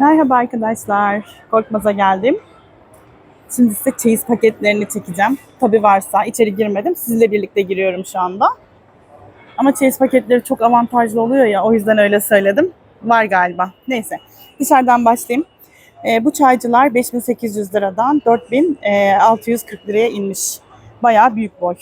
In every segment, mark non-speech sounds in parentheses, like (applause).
Merhaba arkadaşlar. Korkmaz'a geldim. Şimdi size çeyiz paketlerini çekeceğim. Tabi varsa içeri girmedim. Sizinle birlikte giriyorum şu anda. Ama çeyiz paketleri çok avantajlı oluyor ya o yüzden öyle söyledim. Var galiba. Neyse. Dışarıdan başlayayım. Ee, bu çaycılar 5800 liradan 4640 liraya inmiş. Bayağı büyük boy.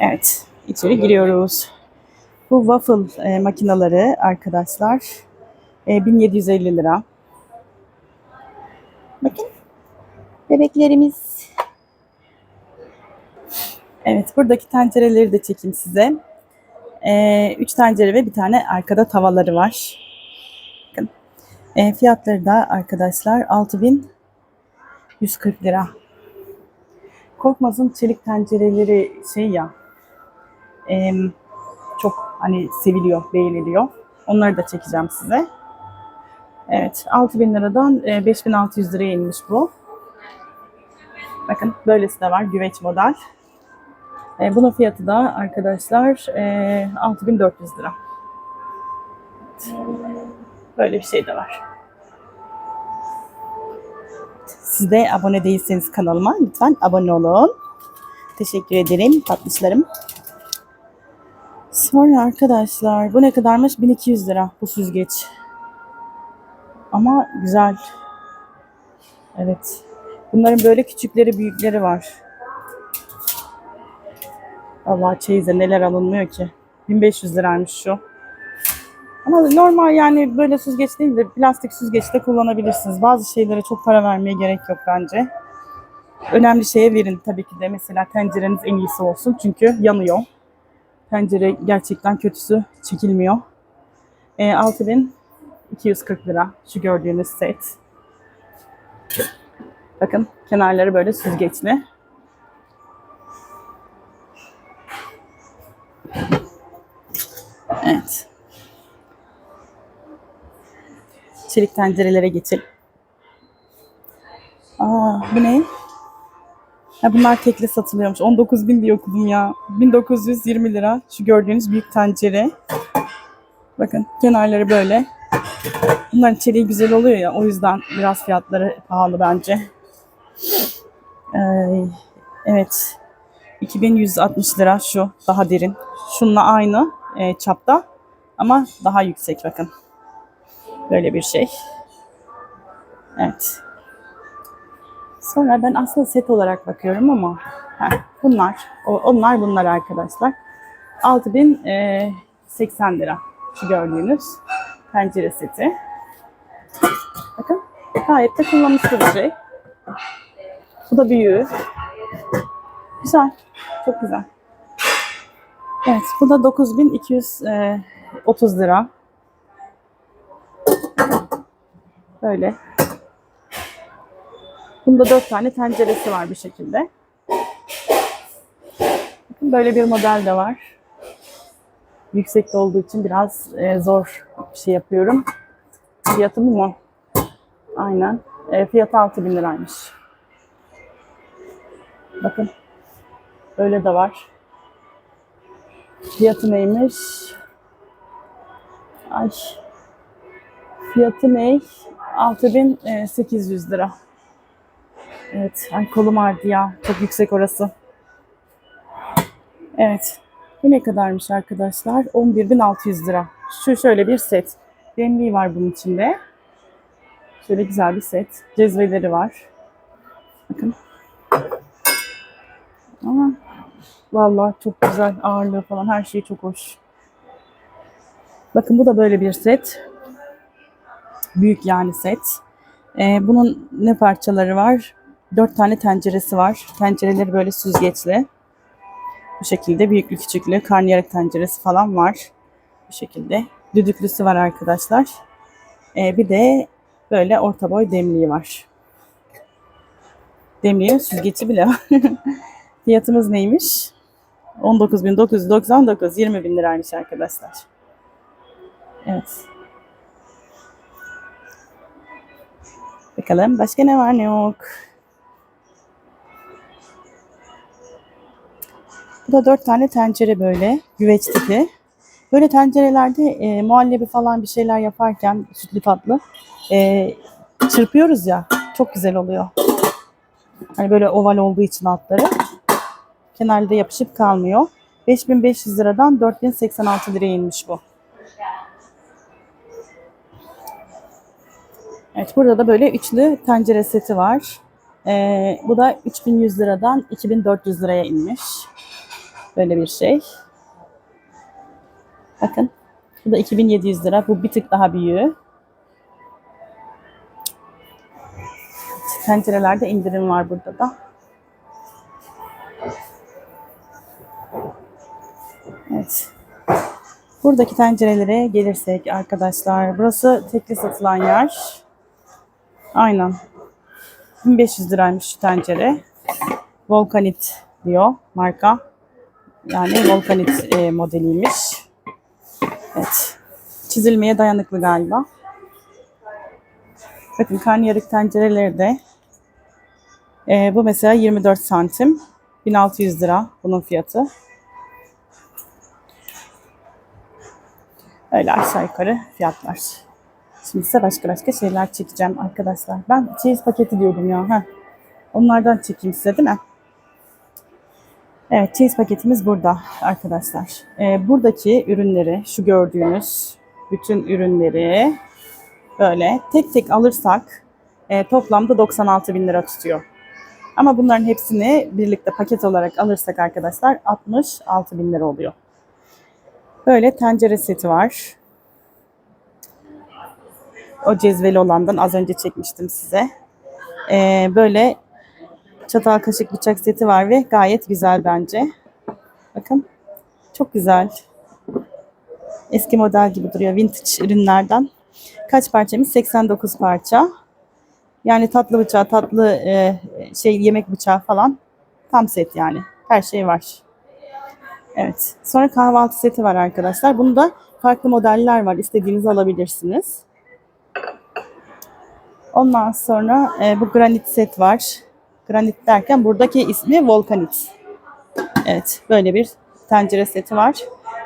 Evet. içeri giriyoruz. Bu waffle e, makineleri arkadaşlar e, 1750 lira. Bakın bebeklerimiz. Evet buradaki tencereleri de çekeyim size. E, üç tencere ve bir tane arkada tavaları var. Bakın. E, fiyatları da arkadaşlar 6140 lira. Korkmaz'ın çelik tencereleri şey ya e, çok hani seviliyor, beğeniliyor. Onları da çekeceğim size. Evet, 6000 liradan e, 5600 liraya inmiş bu. Bakın böylesi de var, güveç model. E, bunun fiyatı da arkadaşlar e, 6400 lira. Evet. Böyle bir şey de var. Siz de abone değilseniz kanalıma lütfen abone olun. Teşekkür ederim tatlışlarım. Sonra arkadaşlar bu ne kadarmış? 1200 lira bu süzgeç. Ama güzel. Evet. Bunların böyle küçükleri büyükleri var. Allah çeyize neler alınmıyor ki. 1500 liraymış şu. Ama normal yani böyle süzgeç değil de plastik süzgeç de kullanabilirsiniz. Bazı şeylere çok para vermeye gerek yok bence. Önemli şeye verin tabii ki de. Mesela tencereniz en iyisi olsun çünkü yanıyor. Pencere gerçekten kötüsü çekilmiyor. E, 6240 lira şu gördüğünüz set. Bakın kenarları böyle süzgeçli. Evet. Çelik tencerelere geçelim. Aa, bu ne? Ha, bunlar tekli satılıyormuş. 19 bin diye okudum ya. 1920 lira. Şu gördüğünüz büyük tencere. Bakın kenarları böyle. Bunların içeriği güzel oluyor ya. O yüzden biraz fiyatları pahalı bence. Ee, evet. 2160 lira şu. Daha derin. Şununla aynı e, çapta. Ama daha yüksek bakın. Böyle bir şey. Evet. Sonra ben aslında set olarak bakıyorum ama heh, bunlar, onlar bunlar arkadaşlar. 6080 lira şu gördüğünüz pencere seti. Bakın gayet de kullanışlı bir şey. Bu da büyüğü. Güzel, çok güzel. Evet, bu da 9230 lira. Böyle Bunda dört tane tenceresi var bir şekilde. Böyle bir model de var. Yüksekte olduğu için biraz e, zor bir şey yapıyorum. Fiyatı bu mu? Aynen. E, fiyatı 6000 liraymış. Bakın. Böyle de var. Fiyatı neymiş? Ay. Fiyatı ne? 6800 lira. Evet, ay kolum ağrıdı ya. Çok yüksek orası. Evet. Bu ne kadarmış arkadaşlar? 11.600 lira. Şu şöyle bir set. Demliği var bunun içinde. Şöyle güzel bir set. Cezveleri var. Bakın. Ama vallahi çok güzel. Ağırlığı falan her şey çok hoş. Bakın bu da böyle bir set. Büyük yani set. Ee, bunun ne parçaları var? Dört tane tenceresi var. Tencereleri böyle süzgeçli. Bu şekilde büyüklü küçüklü karnıyarık tenceresi falan var. Bu şekilde. Düdüklüsü var arkadaşlar. Ee, bir de böyle orta boy demliği var. Demliği süzgeci bile var. (laughs) Fiyatımız neymiş? 19.999 20 bin liraymış arkadaşlar. Evet. Bakalım başka ne var ne yok. Bu da dört tane tencere böyle güveç tipi. Böyle tencerelerde e, muhallebi falan bir şeyler yaparken sütlü tatlı e, çırpıyoruz ya çok güzel oluyor. Hani böyle oval olduğu için altları kenarda yapışıp kalmıyor. 5500 liradan 4086 liraya inmiş bu. Evet burada da böyle üçlü tencere seti var. Ee, bu da 3100 liradan 2400 liraya inmiş. Böyle bir şey. Bakın. Bu da 2700 lira. Bu bir tık daha büyüğü. Tencerelerde indirim var burada da. Evet. Buradaki tencerelere gelirsek arkadaşlar. Burası tekli satılan yer. Aynen. 1500 liraymış şu tencere. Volkanit diyor marka. Yani Volkanit e, modeliymiş. Evet. Çizilmeye dayanıklı galiba. Bakın karnıyarık tencereleri de e, bu mesela 24 santim. 1600 lira bunun fiyatı. Öyle aşağı yukarı fiyatlar. Şimdi size başka başka şeyler çekeceğim arkadaşlar. Ben çeyiz paketi diyordum ya. Heh. Onlardan çekeyim size değil mi? Evet çeyiz paketimiz burada arkadaşlar. Ee, buradaki ürünleri şu gördüğünüz bütün ürünleri böyle tek tek alırsak e, toplamda 96 bin lira tutuyor. Ama bunların hepsini birlikte paket olarak alırsak arkadaşlar 66 bin lira oluyor. Böyle tencere seti var. O cezveli olandan az önce çekmiştim size. Ee, böyle çatal kaşık bıçak seti var ve gayet güzel bence. Bakın çok güzel. Eski model gibi duruyor vintage ürünlerden. Kaç parçamız? 89 parça. Yani tatlı bıçağı, tatlı e, şey yemek bıçağı falan tam set yani. Her şey var. Evet. Sonra kahvaltı seti var arkadaşlar. Bunda farklı modeller var. İstediğinizi alabilirsiniz. Ondan sonra e, bu granit set var. Granit derken buradaki ismi volkanit. Evet. Böyle bir tencere seti var.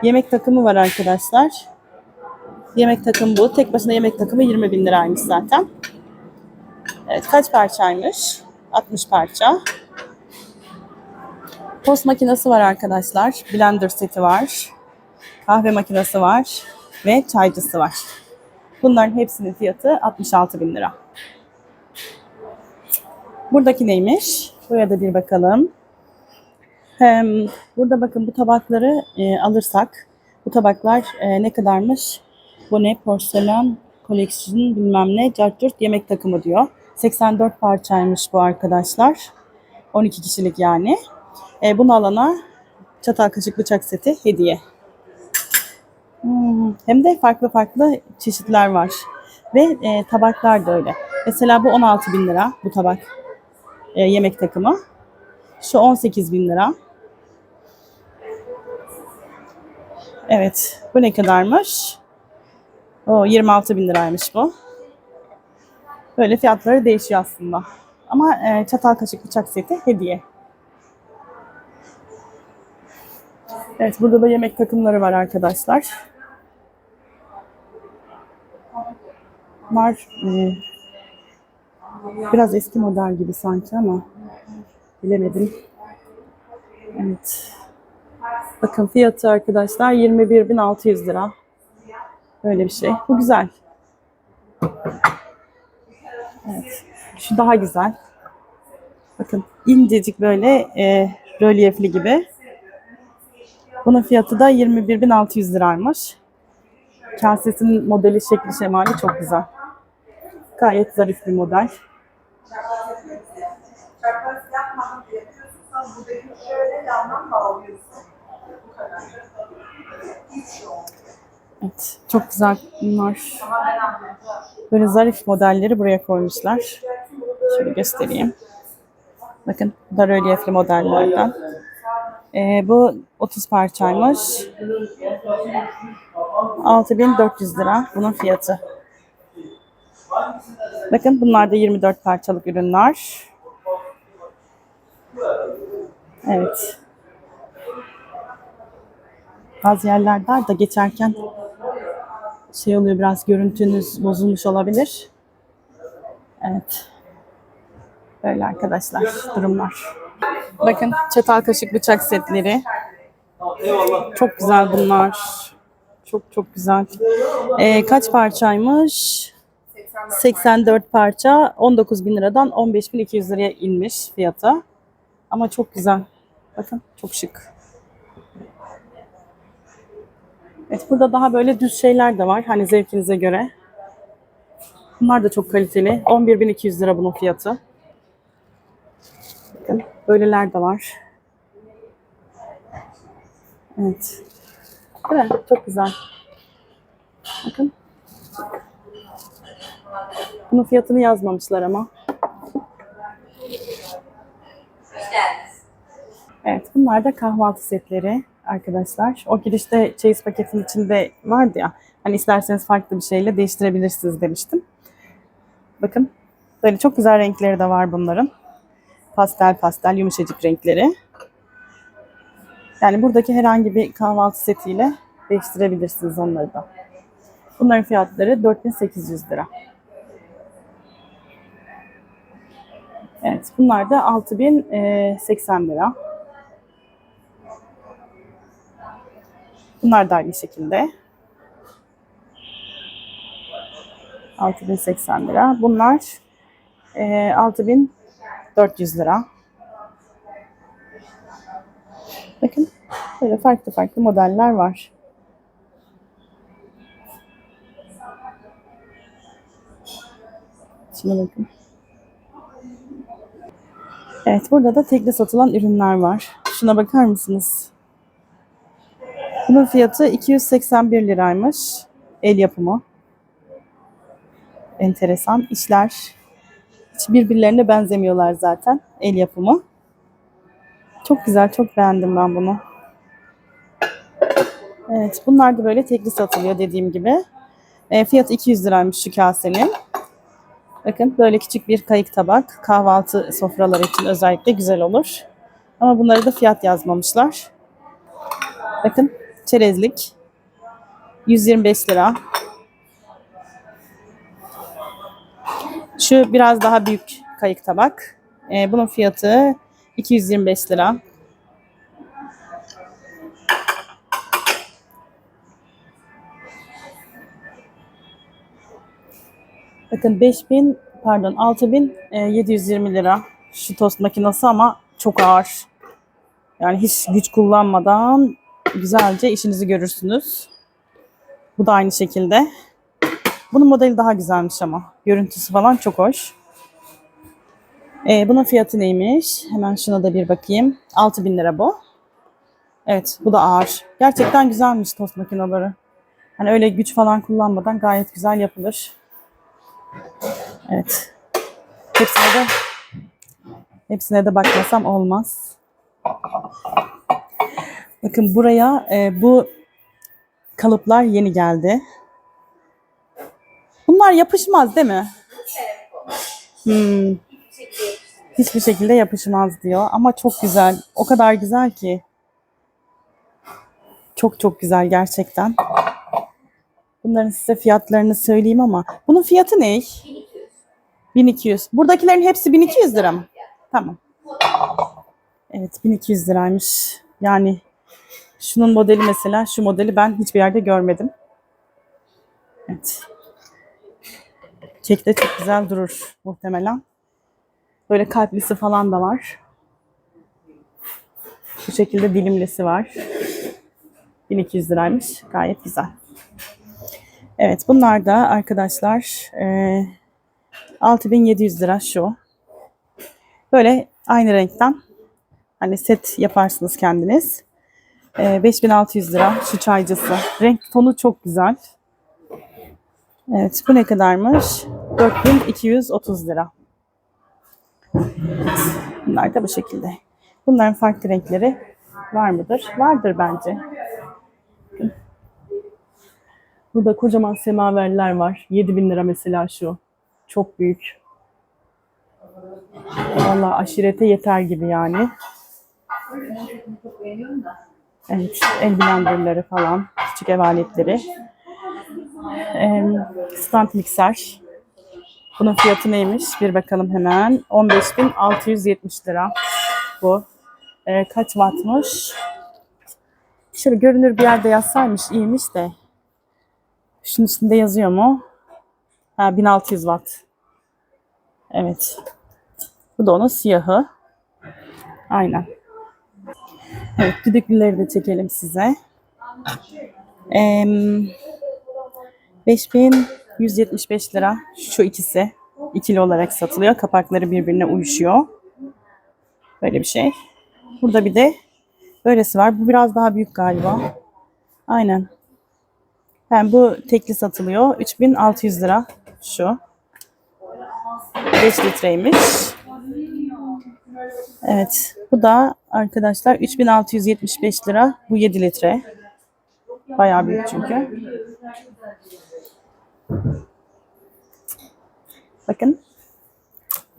Yemek takımı var arkadaşlar. Yemek takımı bu. Tek başına yemek takımı 20 bin liraymış zaten. Evet. Kaç parçaymış? 60 parça. Tost makinesi var arkadaşlar. Blender seti var. Kahve makinesi var. Ve çaycısı var. Bunların hepsinin fiyatı 66 bin lira. Buradaki neymiş? Buraya da bir bakalım. Burada bakın bu tabakları e, alırsak bu tabaklar e, ne kadarmış? Bu ne? Porselen Collection bilmem ne. Cartürt yemek takımı diyor. 84 parçaymış bu arkadaşlar. 12 kişilik yani. E, bunu alana çatal kaşık bıçak seti hediye. Hmm, hem de farklı farklı çeşitler var. Ve tabaklar da öyle. Mesela bu 16 bin lira bu tabak e, yemek takımı. Şu 18 bin lira. Evet. Bu ne kadarmış? O 26 bin liraymış bu. Böyle fiyatları değişiyor aslında. Ama e, çatal kaşık bıçak seti hediye. Evet burada da yemek takımları var arkadaşlar. Var e, biraz eski model gibi sanki ama bilemedim. Evet. Bakın fiyatı arkadaşlar 21.600 lira. Böyle bir şey. Bu güzel. Evet. Şu daha güzel. Bakın incecik böyle e, rölyefli gibi. Bunun fiyatı da 21.600 liraymış. Kasesinin modeli, şekli, şemali çok güzel. Gayet zarif bir model. Çakmak yapmadan yapıyorsun. Sen buradaki şöyle yandan bağlıyorsun. Bu kadar. Hiç yok. Evet, çok güzel bunlar. Böyle zarif modelleri buraya koymuşlar. Şöyle göstereyim. Bakın bu da rölyefli modellerden. Ee, bu 30 parçaymış. 6400 lira bunun fiyatı. Bakın bunlar da 24 parçalık ürünler. Evet. Bazı yerler dar da geçerken şey oluyor biraz görüntünüz bozulmuş olabilir. Evet. Böyle arkadaşlar durumlar. Bakın çatal kaşık bıçak setleri. Çok güzel bunlar. Çok çok güzel. Ee, kaç parçaymış? 84 parça 19 bin liradan 15.200 liraya inmiş fiyatı. Ama çok güzel. Bakın çok şık. Evet burada daha böyle düz şeyler de var. Hani zevkinize göre. Bunlar da çok kaliteli. 11.200 lira bunun fiyatı. Bakın böyleler de var. Evet. Değil mi? Çok güzel. Bakın. Bunun fiyatını yazmamışlar ama. Evet, bunlar da kahvaltı setleri arkadaşlar. O girişte çeyiz paketin içinde vardı ya. Hani isterseniz farklı bir şeyle değiştirebilirsiniz demiştim. Bakın. Böyle çok güzel renkleri de var bunların. Pastel pastel yumuşacık renkleri. Yani buradaki herhangi bir kahvaltı setiyle değiştirebilirsiniz onları da. Bunların fiyatları 4800 lira. Evet, bunlar da 6080 lira. Bunlar da aynı şekilde. 6080 lira. Bunlar e, 6400 lira. Bakın böyle farklı farklı modeller var. Şuna bakın. Evet burada da tekli satılan ürünler var. Şuna bakar mısınız? Bunun fiyatı 281 liraymış. El yapımı. Enteresan işler. Hiç birbirlerine benzemiyorlar zaten. El yapımı. Çok güzel, çok beğendim ben bunu. Evet, bunlar da böyle tekli satılıyor dediğim gibi. E, fiyatı 200 liraymış şu kasenin. Bakın böyle küçük bir kayık tabak. Kahvaltı sofraları için özellikle güzel olur. Ama bunları da fiyat yazmamışlar. Bakın çerezlik. 125 lira. Şu biraz daha büyük kayık tabak. Ee, bunun fiyatı 225 lira. Bakın 5000 pardon 6720 lira şu tost makinesi ama çok ağır. Yani hiç güç kullanmadan güzelce işinizi görürsünüz. Bu da aynı şekilde. Bunun modeli daha güzelmiş ama. Görüntüsü falan çok hoş. Ee, bunun fiyatı neymiş? Hemen şuna da bir bakayım. 6000 lira bu. Evet bu da ağır. Gerçekten güzelmiş tost makineleri. Hani öyle güç falan kullanmadan gayet güzel yapılır. Evet. Hepsine de hepsine de bakmasam olmaz. Bakın buraya e, bu kalıplar yeni geldi. Bunlar yapışmaz değil mi? Hmm. Hiçbir şekilde yapışmaz diyor ama çok güzel. O kadar güzel ki. Çok çok güzel gerçekten. Bunların size fiyatlarını söyleyeyim ama bunun fiyatı ne? 1200. Buradakilerin hepsi 1200 lira mı? Tamam. Evet 1200 liraymış. Yani şunun modeli mesela şu modeli ben hiçbir yerde görmedim. Evet. Kek de çok güzel durur muhtemelen. Böyle kalplisi falan da var. Bu şekilde dilimlisi var. 1200 liraymış. Gayet güzel. Evet bunlar da arkadaşlar e, 6700 lira şu. Böyle aynı renkten hani set yaparsınız kendiniz. E, 5600 lira şu çaycısı. Renk tonu çok güzel. Evet bu ne kadarmış? 4230 lira. Bunlar da bu şekilde. Bunların farklı renkleri var mıdır? Vardır bence. Burada kocaman semaverler var. 7000 lira mesela şu. Çok büyük. Vallahi aşirete yeter gibi yani. Evet, el blenderları falan, küçük ev aletleri. Ee, stand mikser. Bunun fiyatı neymiş? Bir bakalım hemen. 15.670 lira bu. Ee, kaç wattmış? Şöyle görünür bir yerde yazsaymış iyiymiş de. Şunun üstünde yazıyor mu? Ha 1600 watt. Evet. Bu da onun siyahı. Aynen. Evet, düdüklüleri de çekelim size. Ee, 5175 lira şu ikisi. ikili olarak satılıyor. Kapakları birbirine uyuşuyor. Böyle bir şey. Burada bir de böylesi var. Bu biraz daha büyük galiba. Aynen. Yani bu tekli satılıyor. 3600 lira şu. 5 litreymiş. Evet. Bu da arkadaşlar 3675 lira. Bu 7 litre. Bayağı büyük çünkü. Bakın.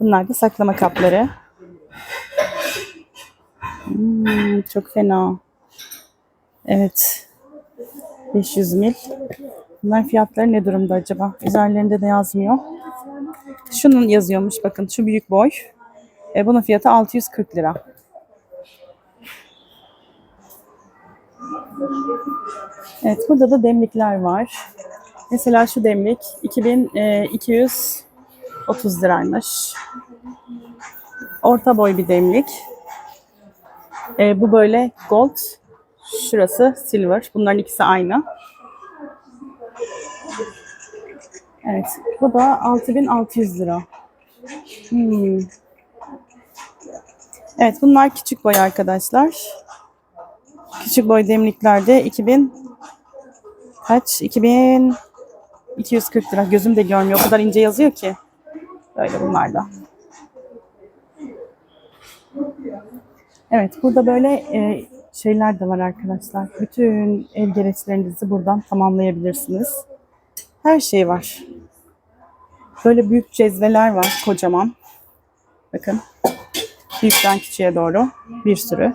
Bunlar da saklama kapları. Hmm, çok fena. Evet. 500 mil. Bunların fiyatları ne durumda acaba? Üzerlerinde de yazmıyor. Şunun yazıyormuş bakın şu büyük boy. E, bunun fiyatı 640 lira. Evet burada da demlikler var. Mesela şu demlik 2230 liraymış. Orta boy bir demlik. E, bu böyle gold. Şurası silver. Bunların ikisi aynı. Evet. Bu da 6600 lira. Hmm. Evet bunlar küçük boy arkadaşlar. Küçük boy demliklerde 2000 kaç? 2240 lira. Gözüm de görmüyor. O kadar ince yazıyor ki. Böyle bunlar da. Evet burada böyle e, şeyler de var arkadaşlar. Bütün ev gereçlerinizi buradan tamamlayabilirsiniz. Her şey var. Böyle büyük cezveler var kocaman. Bakın. Büyükten küçüğe doğru bir sürü.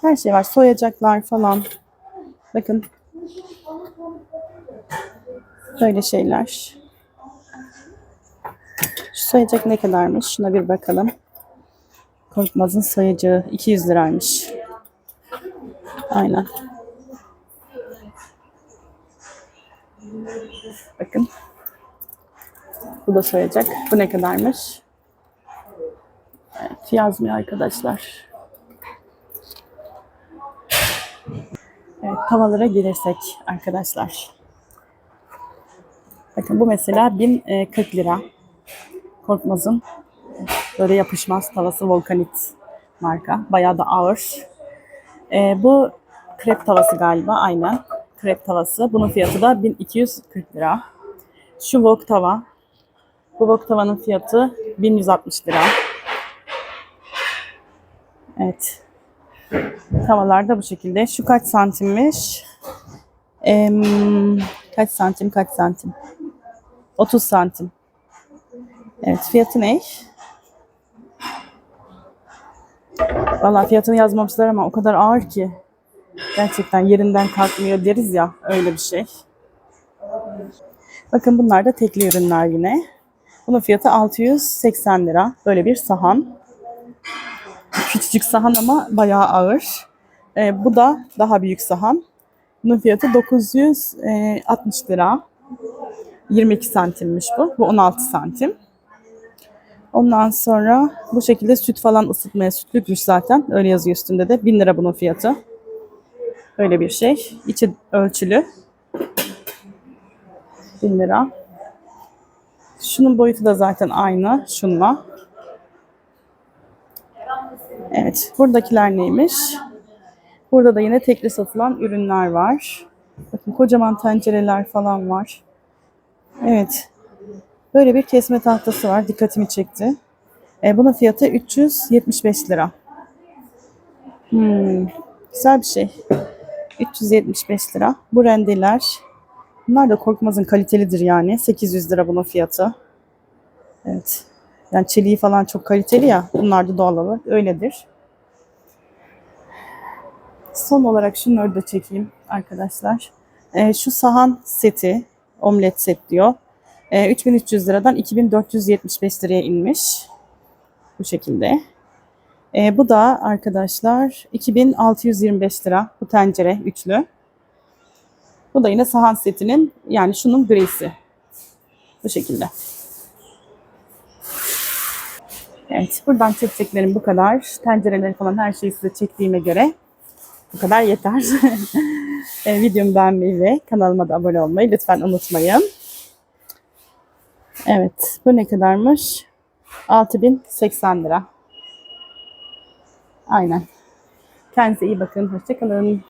Her şey var. Soyacaklar falan. Bakın. Böyle şeyler. Şu soyacak ne kadarmış? Şuna bir bakalım. Korkmaz'ın soyacağı 200 liraymış. Aynen. Bakın. Bu da soyacak. Bu ne kadarmış? Evet, yazmıyor arkadaşlar. Evet, tavalara gelirsek arkadaşlar. Bakın bu mesela 1040 lira. Korkmaz'ın böyle yapışmaz tavası Volkanit marka. Bayağı da ağır. Ee, bu krep tavası galiba aynen. Krep tavası. Bunun fiyatı da 1240 lira. Şu wok tava. Bu wok tavanın fiyatı 1160 lira. Evet. Tavalar da bu şekilde. Şu kaç santimmiş? Em, kaç santim kaç santim? 30 santim. Evet fiyatı ne? Valla fiyatını yazmamışlar ama o kadar ağır ki. Gerçekten yerinden kalkmıyor deriz ya öyle bir şey. Bakın bunlar da tekli ürünler yine. Bunun fiyatı 680 lira. Böyle bir sahan. Küçücük sahan ama bayağı ağır. Ee, bu da daha büyük sahan. Bunun fiyatı 960 lira. 22 santimmiş bu. Bu 16 santim. Ondan sonra bu şekilde süt falan ısıtmaya sütlükmüş zaten. Öyle yazıyor üstünde de. 1000 lira bunun fiyatı. Öyle bir şey. İçi ölçülü. 1000 lira. Şunun boyutu da zaten aynı şunla. Evet, buradakiler neymiş? Burada da yine tekli satılan ürünler var. Bakın kocaman tencereler falan var. Evet. Böyle bir kesme tahtası var. Dikkatimi çekti. E, bunun fiyatı 375 lira. Hmm, güzel bir şey. 375 lira. Bu rendeler. Bunlar da Korkmaz'ın kalitelidir yani. 800 lira bunun fiyatı. Evet. Yani çeliği falan çok kaliteli ya. Bunlar da doğal olarak öyledir. Son olarak şunları da çekeyim arkadaşlar. Ee, şu sahan seti, omlet set diyor. Ee, 3300 liradan 2475 liraya inmiş. Bu şekilde. Ee, bu da arkadaşlar 2625 lira bu tencere üçlü. Bu da yine sahan setinin yani şunun grisi. Bu şekilde. Evet, buradan çekeceklerim bu kadar. Tencereleri falan her şeyi size çektiğime göre bu kadar yeter. (laughs) e, videomu beğenmeyi ve kanalıma da abone olmayı lütfen unutmayın. Evet, bu ne kadarmış? 6080 lira. Aynen. Kendinize iyi bakın. Hoşçakalın.